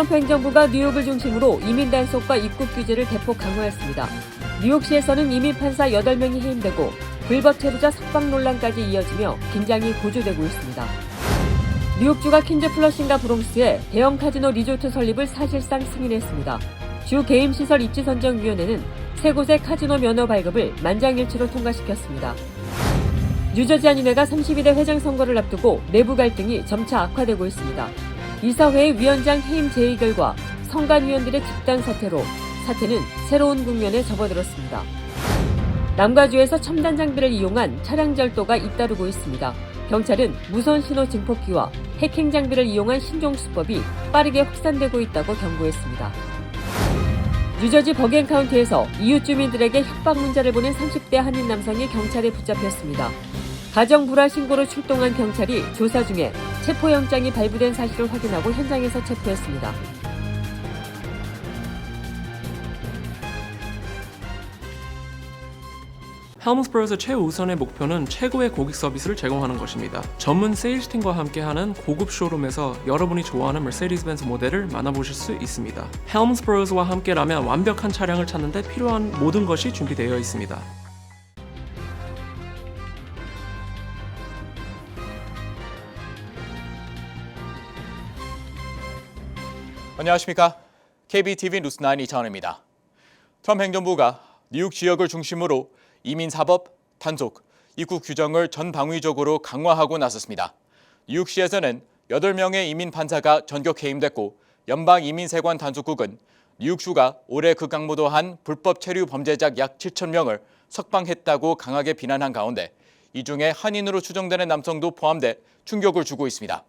트럼프 행정부가 뉴욕을 중심으로 이민 단속과 입국 규제를 대폭 강화했습니다. 뉴욕시에서는 이민 판사 8명이 해임되고 불법 체류자 석방 논란까지 이어지며 긴장이 고조되고 있습니다. 뉴욕주가 퀸즈 플러싱과 브롱스에 대형 카지노 리조트 설립을 사실상 승인했습니다. 주 게임시설 입지 선정위원회는 세 곳의 카지노 면허 발급을 만장일치로 통과시켰습니다. 뉴저지 한인회가 32대 회장 선거를 앞두고 내부 갈등이 점차 악화되고 있습니다. 이사회의 위원장 해임 제의 결과 성관위원들의 집단 사퇴로 사태는 새로운 국면에 접어들었습니다. 남가주에서 첨단 장비를 이용한 차량 절도가 잇따르고 있습니다. 경찰은 무선 신호 증폭기와 해킹 장비를 이용한 신종 수법이 빠르게 확산되고 있다고 경고했습니다. 뉴저지 버겐 카운티에서 이웃 주민들에게 협박 문자를 보낸 30대 한인 남성이 경찰에 붙잡혔습니다. 가정 불화 신고로 출동한 경찰이 조사 중에 체포영장이 발부된 사실을 확인하고 현장에서 체포했습니다. 헬무스버그의 최우선의 목표는 최고의 고객 서비스를 제공하는 것입니다. 전문 세일즈팀과 함께하는 고급 쇼룸에서 여러분이 좋아하는 메르세디스 벤츠 모델을 만나보실 수 있습니다. 헬무스버그와 함께라면 완벽한 차량을 찾는 데 필요한 모든 것이 준비되어 있습니다. 안녕하십니까. KBTV 뉴스9 이창원입니다. 트럼프 행정부가 뉴욕 지역을 중심으로 이민 사법, 단속, 입국 규정을 전 방위적으로 강화하고 나섰습니다. 뉴욕시에서는 8명의 이민 판사가 전격 해임됐고 연방 이민세관 단속국은 뉴욕주가 올해 극악무도한 불법 체류 범죄자 약 7천 명을 석방했다고 강하게 비난한 가운데 이 중에 한인으로 추정되는 남성도 포함돼 충격을 주고 있습니다.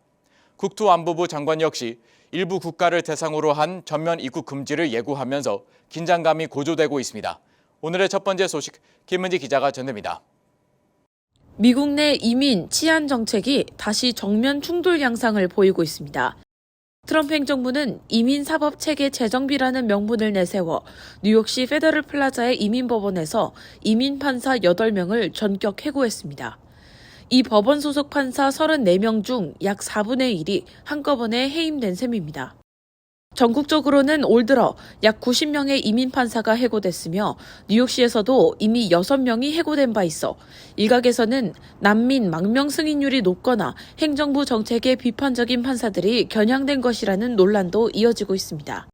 국토안보부 장관 역시 일부 국가를 대상으로 한 전면 입국 금지를 예고하면서 긴장감이 고조되고 있습니다. 오늘의 첫 번째 소식 김은지 기자가 전됩니다. 미국 내 이민, 치안 정책이 다시 정면 충돌 양상을 보이고 있습니다. 트럼프 행정부는 이민 사법 체계 재정비라는 명분을 내세워 뉴욕시 페더럴 플라자의 이민 법원에서 이민 판사 8명을 전격 해고했습니다. 이 법원 소속 판사 34명 중 약 4분의 1이 한꺼번에 해임된 셈입니다. 전국적으로는 올 들어 약 90명의 이민 판사가 해고됐으며 뉴욕시에서도 이미 6명이 해고된 바 있어 일각에서는 난민 망명 승인율이 높거나 행정부 정책에 비판적인 판사들이 겨냥된 것이라는 논란도 이어지고 있습니다.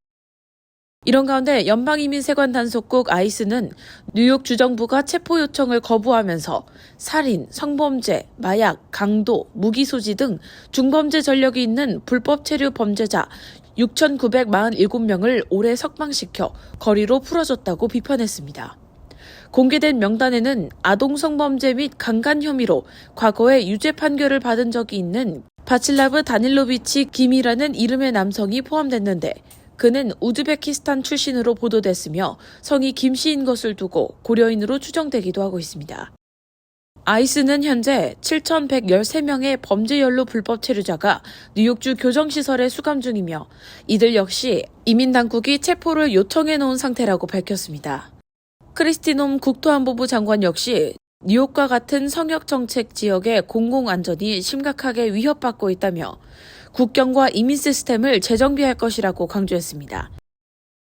이런 가운데 연방이민세관 단속국 아이스는 뉴욕 주정부가 체포 요청을 거부하면서 살인, 성범죄, 마약, 강도, 무기 소지 등 중범죄 전력이 있는 불법 체류 범죄자 6,947명을 올해 석방시켜 거리로 풀어줬다고 비판했습니다. 공개된 명단에는 아동 성범죄 및 강간 혐의로 과거에 유죄 판결을 받은 적이 있는 바칠라브 다닐로비치 김이라는 이름의 남성이 포함됐는데 그는 우즈베키스탄 출신으로 보도됐으며 성이 김씨인 것을 두고 고려인으로 추정되기도 하고 있습니다. 아이스는 현재 7,113명의 범죄 연루 불법 체류자가 뉴욕주 교정시설에 수감 중이며 이들 역시 이민 당국이 체포를 요청해 놓은 상태라고 밝혔습니다. 크리스티놈 국토안보부 장관 역시 뉴욕과 같은 성역 정책 지역의 공공안전이 심각하게 위협받고 있다며 국경과 이민 시스템을 재정비할 것이라고 강조했습니다.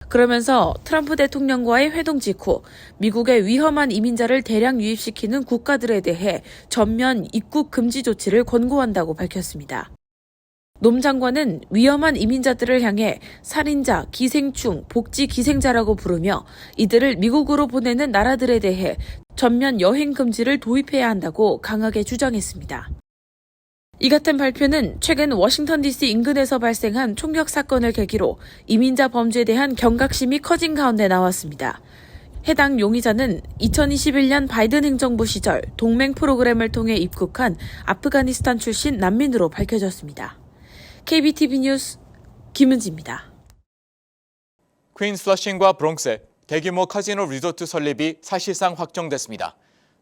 그러면서 트럼프 대통령과의 회동 직후 미국의 위험한 이민자를 대량 유입시키는 국가들에 대해 전면 입국 금지 조치를 권고한다고 밝혔습니다. nom장관은 위험한 이민자들을 향해 살인자, 기생충, 복지 기생자라고 부르며 이들을 미국으로 보내는 나라들에 대해 전면 여행 금지를 도입해야 한다고 강하게 주장했습니다. 이 같은 발표는 최근 워싱턴 DC 인근에서 발생한 총격 사건을 계기로 이민자 범죄에 대한 경각심이 커진 가운데 나왔습니다. 해당 용의자는 2021년 바이든 행정부 시절 동맹 프로그램을 통해 입국한 아프가니스탄 출신 난민으로 밝혀졌습니다. KBTV 뉴스 김은지입니다. 퀸스 플러싱과 브롱스에 대규모 카지노 리조트 설립이 사실상 확정됐습니다.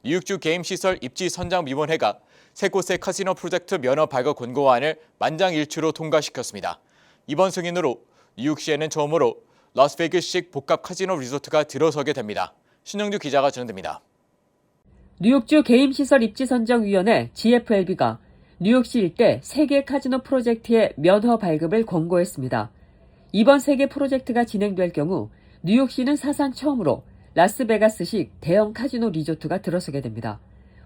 뉴욕주 게임시설 입지 선장위원회가 세 곳의 카지노 프로젝트 면허 발급 권고안을 만장일치로 통과시켰습니다. 이번 승인으로 뉴욕시에는 처음으로 라스베이거스식 복합 카지노 리조트가 들어서게 됩니다. 신영주 기자가 전해드립니다. 뉴욕주 게임시설 입지선정위원회 GFLB가 뉴욕시 일대 세계 카지노 프로젝트의 면허 발급을 권고했습니다. 이번 세계 프로젝트가 진행될 경우 뉴욕시는 사상 처음으로 라스베가스식 대형 카지노 리조트가 들어서게 됩니다.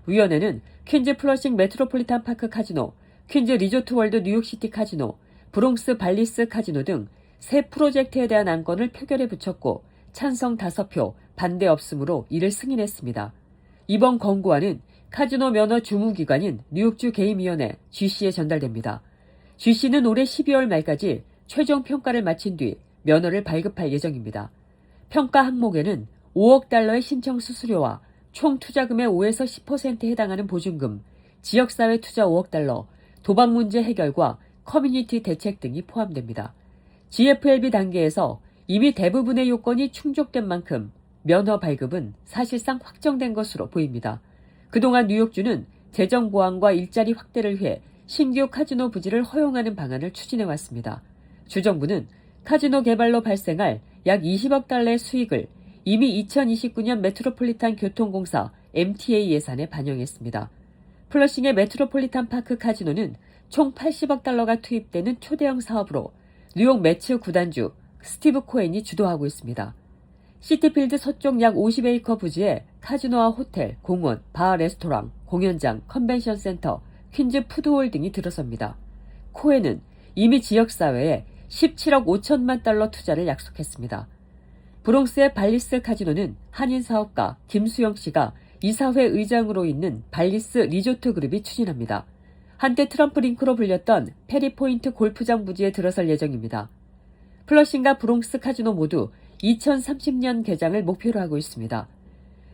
위원회는 퀸즈 플러싱 메트로폴리탄 파크 카지노, 퀸즈 리조트 월드 뉴욕시티 카지노, 브롱스 발리스 카지노 등 세 프로젝트에 대한 안건을 표결에 붙였고 찬성 5표, 반대 없음으로 이를 승인했습니다. 이번 권고안은 카지노 면허 주무기관인 뉴욕주 개임위원회 GC에 전달됩니다. GC는 올해 12월 말까지 최종 평가를 마친 뒤 면허를 발급할 예정입니다. 평가 항목에는 5억 달러의 신청 수수료와 총 투자금의 5에서 10%에 해당하는 보증금, 지역사회 투자 5억 달러, 도박 문제 해결과 커뮤니티 대책 등이 포함됩니다. GFLB 단계에서 이미 대부분의 요건이 충족된 만큼 면허 발급은 사실상 확정된 것으로 보입니다. 그동안 뉴욕주는 재정 보완과 일자리 확대를 위해 신규 카지노 부지를 허용하는 방안을 추진해 왔습니다. 주정부는 카지노 개발로 발생할 약 20억 달러의 수익을 이미 2029년 메트로폴리탄 교통공사 MTA 예산에 반영했습니다. 플러싱의 메트로폴리탄 파크 카지노는 총 80억 달러가 투입되는 초대형 사업으로 뉴욕 매츠 구단주 스티브 코엔이 주도하고 있습니다. 시티필드 서쪽 약 50에이커 부지에 카지노와 호텔, 공원, 바 레스토랑, 공연장, 컨벤션 센터, 퀸즈 푸드홀 등이 들어섭니다. 코엔은 이미 지역사회에 17억 5천만 달러 투자를 약속했습니다. 브롱스의 발리스 카지노는 한인 사업가 김수영 씨가 이사회 의장으로 있는 발리스 리조트 그룹이 추진합니다. 한때 트럼프 링크로 불렸던 페리포인트 골프장 부지에 들어설 예정입니다. 플러싱과 브롱스 카지노 모두 2030년 개장을 목표로 하고 있습니다.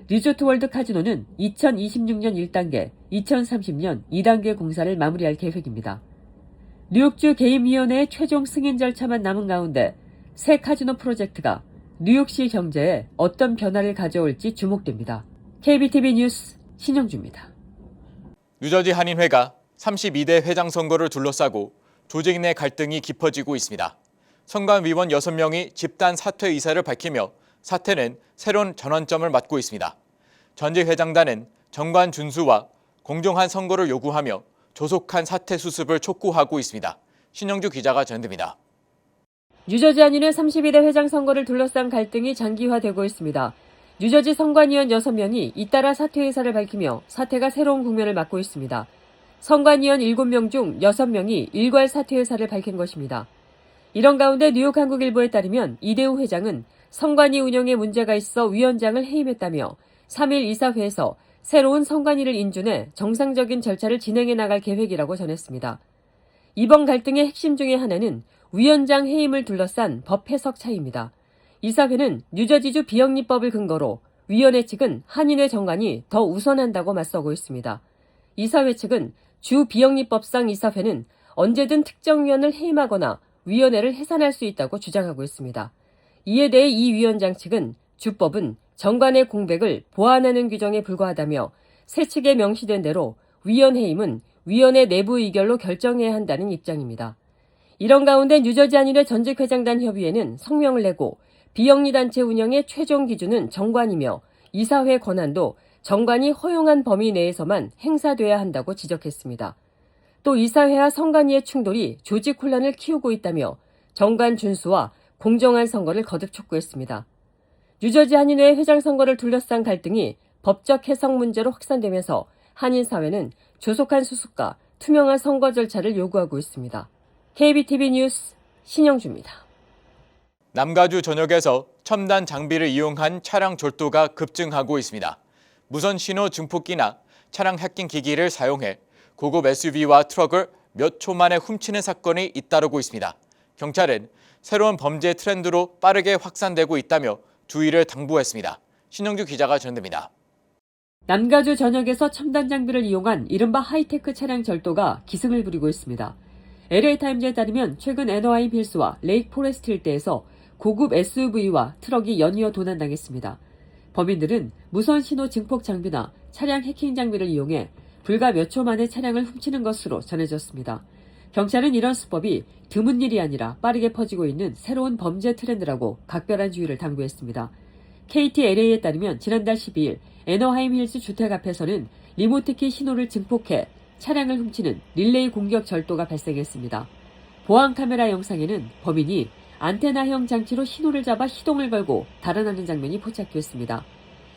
리조트 월드 카지노는 2026년 1단계, 2030년 2단계 공사를 마무리할 계획입니다. 뉴욕주 개임위원회의 최종 승인 절차만 남은 가운데 새 카지노 프로젝트가 뉴욕시 경제에 어떤 변화를 가져올지 주목됩니다. KBTV 뉴스 신영주입니다. 뉴저지 한인회가 32대 회장 선거를 둘러싸고 조직 내 갈등이 깊어지고 있습니다. 선관위원 6명이 집단 사퇴 의사를 밝히며 사퇴는 새로운 전환점을 맞고 있습니다. 전직 회장단은 정관 준수와 공정한 선거를 요구하며 조속한 사퇴 수습을 촉구하고 있습니다. 신영주 기자가 전해드립니다. 뉴저지 한인회 32대 회장 선거를 둘러싼 갈등이 장기화되고 있습니다. 뉴저지 선관위원 6명이 잇따라 사퇴 의사를 밝히며 사퇴가 새로운 국면을 맞고 있습니다. 선관위원 7명 중 6명이 일괄 사퇴 의사를 밝힌 것입니다. 이런 가운데 뉴욕 한국일보에 따르면 이대우 회장은 선관위 운영에 문제가 있어 위원장을 해임했다며 3일 이사회에서 새로운 선관위를 인준해 정상적인 절차를 진행해 나갈 계획이라고 전했습니다. 이번 갈등의 핵심 중의 하나는 위원장 해임을 둘러싼 법 해석 차이입니다. 이사회는 뉴저지주 비영리법을 근거로 위원회 측은 한인회 정관이 더 우선한다고 맞서고 있습니다. 이사회 측은 주 비영리법상 이사회는 언제든 특정 위원을 해임하거나 위원회를 해산할 수 있다고 주장하고 있습니다. 이에 대해 이 위원장 측은 주법은 정관의 공백을 보완하는 규정에 불과하다며 새 측에 명시된 대로 위원 해임은 위원회 내부 의결로 결정해야 한다는 입장입니다. 이런 가운데 뉴저지 한인회 전직 회장단 협의회는 성명을 내고 비영리단체 운영의 최종 기준은 정관이며 이사회 권한도 정관이 허용한 범위 내에서만 행사돼야 한다고 지적했습니다. 또 이사회와 선관위의 충돌이 조직 혼란을 키우고 있다며 정관 준수와 공정한 선거를 거듭 촉구했습니다. 뉴저지 한인회 회장 선거를 둘러싼 갈등이 법적 해석 문제로 확산되면서 한인 사회는 조속한 수습과 투명한 선거 절차를 요구하고 있습니다. KBTV 뉴스 신영주입니다. 남가주 전역에서 첨단 장비를 이용한 차량 절도가 급증하고 있습니다. 무선 신호 증폭기나 차량 해킹 기기를 사용해 고급 SUV와 트럭을 몇 초 만에 훔치는 사건이 잇따르고 있습니다. 경찰은 새로운 범죄 트렌드로 빠르게 확산되고 있다며 주의를 당부했습니다. 신영주 기자가 전해드립니다. 남가주 전역에서 첨단 장비를 이용한 이른바 하이테크 차량 절도가 기승을 부리고 있습니다. LA타임즈에 따르면 최근 애너하임 힐스와 레이크 포레스트 일대에서 고급 SUV와 트럭이 연이어 도난당했습니다. 범인들은 무선 신호 증폭 장비나 차량 해킹 장비를 이용해 불과 몇 초 만에 차량을 훔치는 것으로 전해졌습니다. 경찰은 이런 수법이 드문 일이 아니라 빠르게 퍼지고 있는 새로운 범죄 트렌드라고 각별한 주의를 당부했습니다. KTLA에 따르면 지난달 12일 애너하임 힐스 주택 앞에서는 리모트키 신호를 증폭해 차량을 훔치는 릴레이 공격 절도가 발생했습니다. 보안 카메라 영상에는 범인이 안테나형 장치로 신호를 잡아 시동을 걸고 달아나는 장면이 포착됐습니다.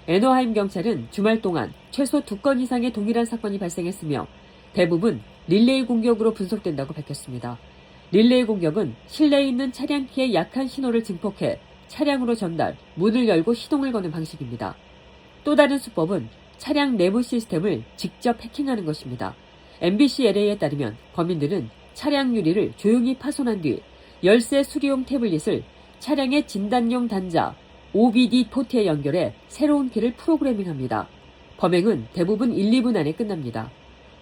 애너하임 경찰은 주말 동안 최소 두 건 이상의 동일한 사건이 발생했으며 대부분 릴레이 공격으로 분석된다고 밝혔습니다. 릴레이 공격은 실내에 있는 차량 키에 약한 신호를 증폭해 차량으로 전달, 문을 열고 시동을 거는 방식입니다. 또 다른 수법은 차량 내부 시스템을 직접 해킹하는 것입니다. MBC LA에 따르면 범인들은 차량 유리를 조용히 파손한 뒤 열쇠 수리용 태블릿을 차량의 진단용 단자 OBD 포트에 연결해 새로운 키를 프로그래밍합니다. 범행은 대부분 1, 2분 안에 끝납니다.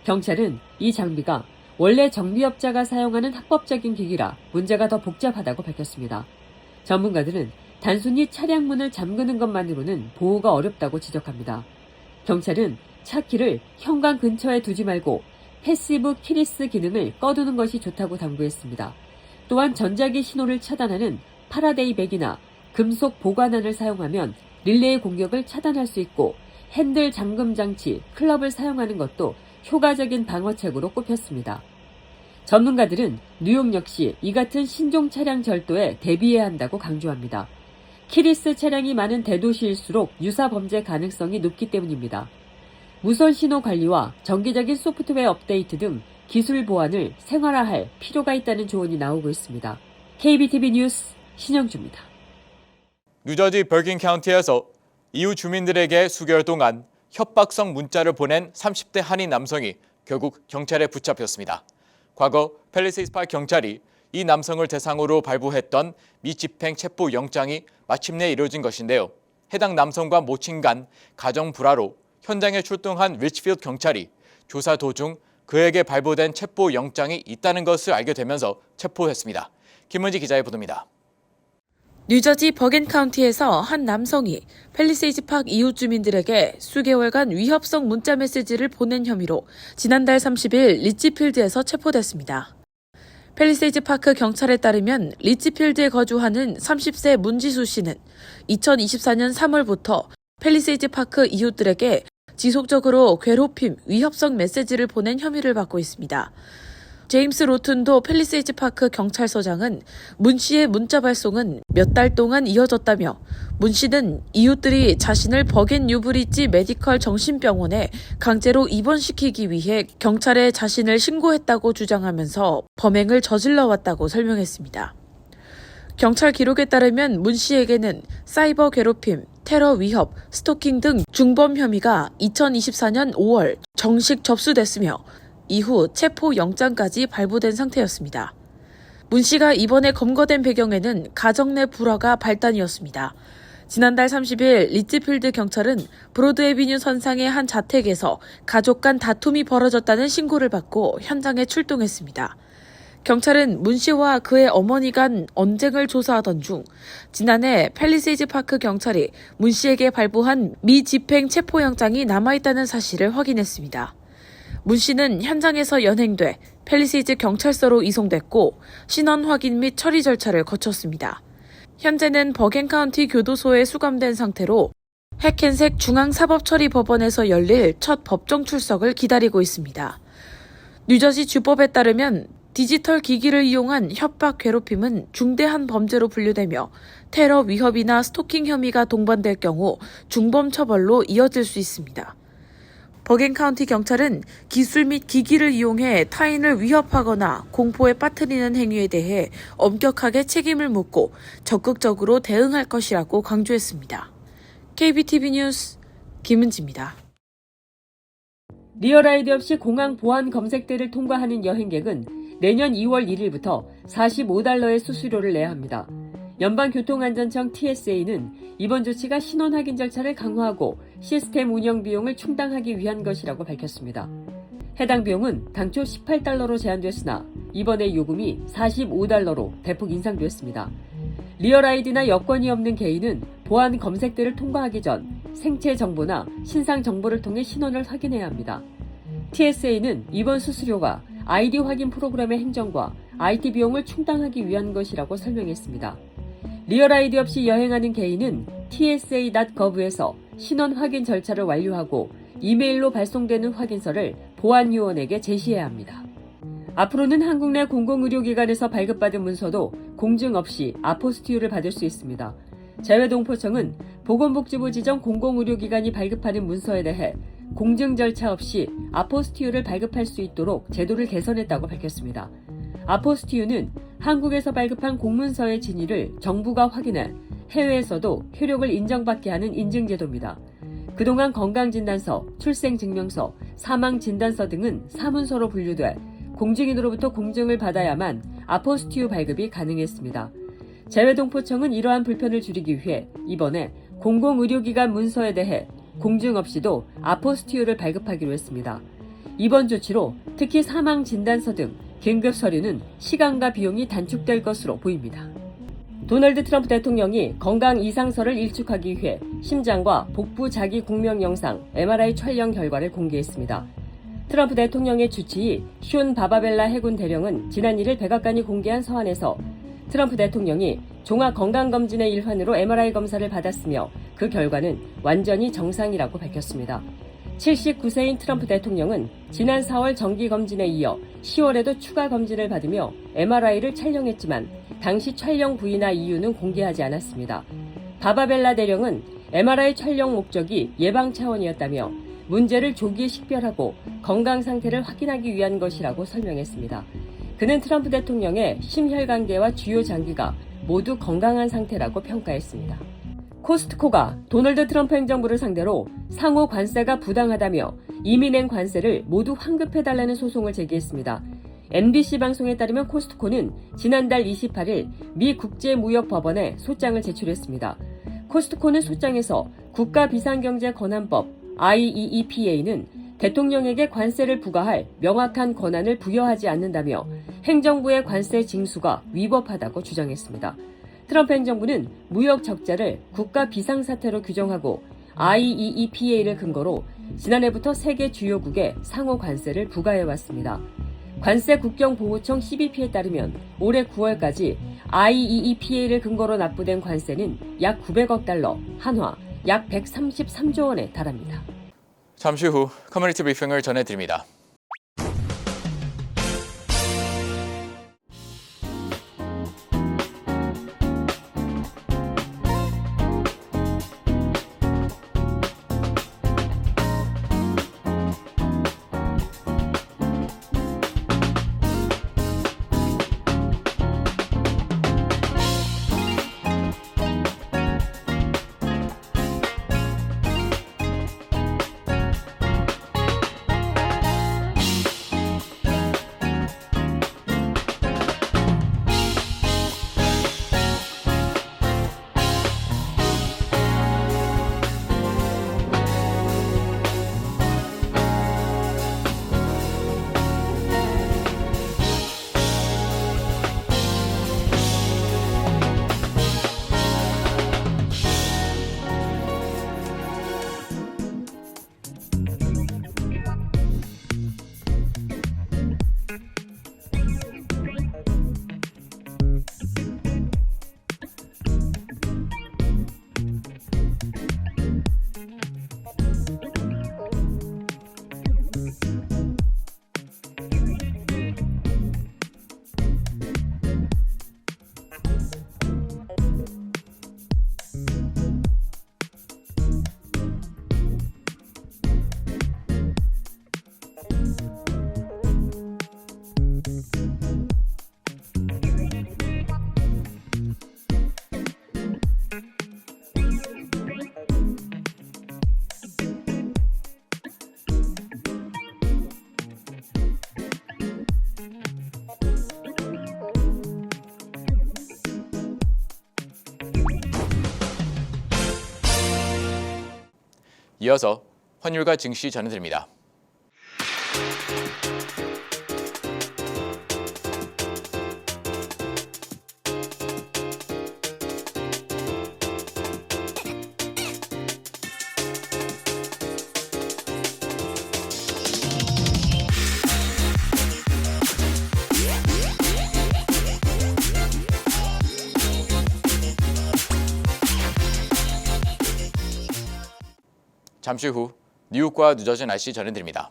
경찰은 이 장비가 원래 정비업자가 사용하는 합법적인 기기라 문제가 더 복잡하다고 밝혔습니다. 전문가들은 단순히 차량 문을 잠그는 것만으로는 보호가 어렵다고 지적합니다. 경찰은 차 키를 현관 근처에 두지 말고 패시브 키리스 기능을 꺼두는 것이 좋다고 당부했습니다. 또한 전자기 신호를 차단하는 파라데이 백이나 금속 보관안을 사용하면 릴레이 공격을 차단할 수 있고 핸들 잠금 장치, 클럽을 사용하는 것도 효과적인 방어책으로 꼽혔습니다. 전문가들은 뉴욕 역시 이 같은 신종 차량 절도에 대비해야 한다고 강조합니다. 키리스 차량이 많은 대도시일수록 유사 범죄 가능성이 높기 때문입니다. 무선 신호 관리와 정기적인 소프트웨어 업데이트 등 기술 보완을 생활화할 필요가 있다는 조언이 나오고 있습니다. KBTV 뉴스 신영주입니다. 뉴저지 버긴 카운티에서 이웃 주민들에게 수개월 동안 협박성 문자를 보낸 30대 한인 남성이 결국 경찰에 붙잡혔습니다. 과거 펠리세이스 파크 경찰이 이 남성을 대상으로 발부했던 미집행 체포 영장이 마침내 이루어진 것인데요. 해당 남성과 모친 간 가정 불화로 현장에 출동한 리치필드 경찰이 조사 도중 그에게 발부된 체포 영장이 있다는 것을 알게 되면서 체포했습니다. 김은지 기자의 보도입니다. 뉴저지 버겐 카운티에서 한 남성이 펠리세이즈 파크 이웃 주민들에게 수개월간 위협성 문자 메시지를 보낸 혐의로 지난달 30일 리치필드에서 체포됐습니다. 펠리세이즈 파크 경찰에 따르면 리치필드에 거주하는 30세 문지수 씨는 2024년 3월부터 펠리세이즈 파크 이웃들에게 지속적으로 괴롭힘, 위협성 메시지를 보낸 혐의를 받고 있습니다. 제임스 로튼도 펠리세이즈 파크 경찰서장은 문 씨의 문자 발송은 몇 달 동안 이어졌다며 문 씨는 이웃들이 자신을 버겐 뉴브리지 메디컬 정신병원에 강제로 입원시키기 위해 경찰에 자신을 신고했다고 주장하면서 범행을 저질러 왔다고 설명했습니다. 경찰 기록에 따르면 문 씨에게는 사이버 괴롭힘, 테러 위협, 스토킹 등 중범 혐의가 2024년 5월 정식 접수됐으며 이후 체포 영장까지 발부된 상태였습니다. 문 씨가 이번에 검거된 배경에는 가정 내 불화가 발단이었습니다. 지난달 30일 리츠필드 경찰은 브로드에비뉴 선상의 한 자택에서 가족 간 다툼이 벌어졌다는 신고를 받고 현장에 출동했습니다. 경찰은 문 씨와 그의 어머니 간 언쟁을 조사하던 중 지난해 펠리세이즈 파크 경찰이 문 씨에게 발부한 미집행 체포영장이 남아있다는 사실을 확인했습니다. 문 씨는 현장에서 연행돼 펠리세이즈 경찰서로 이송됐고 신원 확인 및 처리 절차를 거쳤습니다. 현재는 버겐 카운티 교도소에 수감된 상태로 해켄색 중앙사법처리법원에서 열릴 첫 법정 출석을 기다리고 있습니다. 뉴저지 주법에 따르면 디지털 기기를 이용한 협박 괴롭힘은 중대한 범죄로 분류되며 테러 위협이나 스토킹 혐의가 동반될 경우 중범 처벌로 이어질 수 있습니다. 버겐 카운티 경찰은 기술 및 기기를 이용해 타인을 위협하거나 공포에 빠뜨리는 행위에 대해 엄격하게 책임을 묻고 적극적으로 대응할 것이라고 강조했습니다. KBTV 뉴스 김은지입니다. 리어라이드 없이 공항 보안 검색대를 통과하는 여행객은 내년 2월 1일부터 45달러의 수수료를 내야 합니다. 연방교통안전청 TSA는 이번 조치가 신원 확인 절차를 강화하고 시스템 운영 비용을 충당하기 위한 것이라고 밝혔습니다. 해당 비용은 당초 18달러로 제한됐으나 이번에 요금이 45달러로 대폭 인상됐습니다. 리얼아이디나 여권이 없는 개인은 보안 검색대를 통과하기 전 생체 정보나 신상 정보를 통해 신원을 확인해야 합니다. TSA는 이번 수수료가 아이디 확인 프로그램의 행정과 IT 비용을 충당하기 위한 것이라고 설명했습니다. 리얼 아이디 없이 여행하는 개인은 tsa.gov에서 신원 확인 절차를 완료하고 이메일로 발송되는 확인서를 보안요원에게 제시해야 합니다. 앞으로는 한국 내 공공의료기관에서 발급받은 문서도 공증 없이 아포스티유를 받을 수 있습니다. 재외동포청은 보건복지부 지정 공공의료기관이 발급하는 문서에 대해 공증 절차 없이 아포스티유를 발급할 수 있도록 제도를 개선했다고 밝혔습니다. 아포스티유는 한국에서 발급한 공문서의 진위를 정부가 확인해 해외에서도 효력을 인정받게 하는 인증제도입니다. 그동안 건강진단서, 출생증명서, 사망진단서 등은 사문서로 분류돼 공증인으로부터 공증을 받아야만 아포스티유 발급이 가능했습니다. 재외동포청은 이러한 불편을 줄이기 위해 이번에 공공의료기관 문서에 대해 공증 없이도 아포스티유를 발급하기로 했습니다. 이번 조치로 특히 사망 진단서 등 긴급 서류는 시간과 비용이 단축될 것으로 보입니다. 도널드 트럼프 대통령이 건강 이상서를 일축하기 위해 심장과 복부 자기 공명 영상 MRI 촬영 결과를 공개했습니다. 트럼프 대통령의 주치의 숀 바바벨라 해군 대령은 지난 1일 백악관이 공개한 서한에서 트럼프 대통령이 종합 건강검진의 일환으로 MRI 검사를 받았으며 그 결과는 완전히 정상이라고 밝혔습니다. 79세인 트럼프 대통령은 지난 4월 정기 검진에 이어 10월에도 추가 검진을 받으며 MRI를 촬영했지만 당시 촬영 부위나 이유는 공개하지 않았습니다. 바바벨라 대령은 MRI 촬영 목적이 예방 차원이었다며 문제를 조기에 식별하고 건강 상태를 확인하기 위한 것이라고 설명했습니다. 그는 트럼프 대통령의 심혈관계와 주요 장기가 모두 건강한 상태라고 평가했습니다. 코스트코가 도널드 트럼프 행정부를 상대로 상호 관세가 부당하다며 이민행 관세를 모두 환급해달라는 소송을 제기했습니다. NBC 방송에 따르면 코스트코는 지난달 28일 미 국제무역법원에 소장을 제출했습니다. 코스트코는 소장에서 국가비상경제권한법 IEEPA는 대통령에게 관세를 부과할 명확한 권한을 부여하지 않는다며 행정부의 관세 징수가 위법하다고 주장했습니다. 트럼프 행정부는 무역 적자를 국가 비상사태로 규정하고 IEEPA를 근거로 지난해부터 세계 주요국에 상호 관세를 부과해왔습니다. 관세 국경보호청 CBP에 따르면 올해 9월까지 IEEPA를 근거로 납부된 관세는 약 900억 달러, 한화 약 133조 원에 달합니다. 잠시 후 커뮤니티 브리핑을 전해드립니다. 이어서 환율과 증시 전해드립니다. 잠시 후 뉴욕과 뉴저지 날씨 전해드립니다.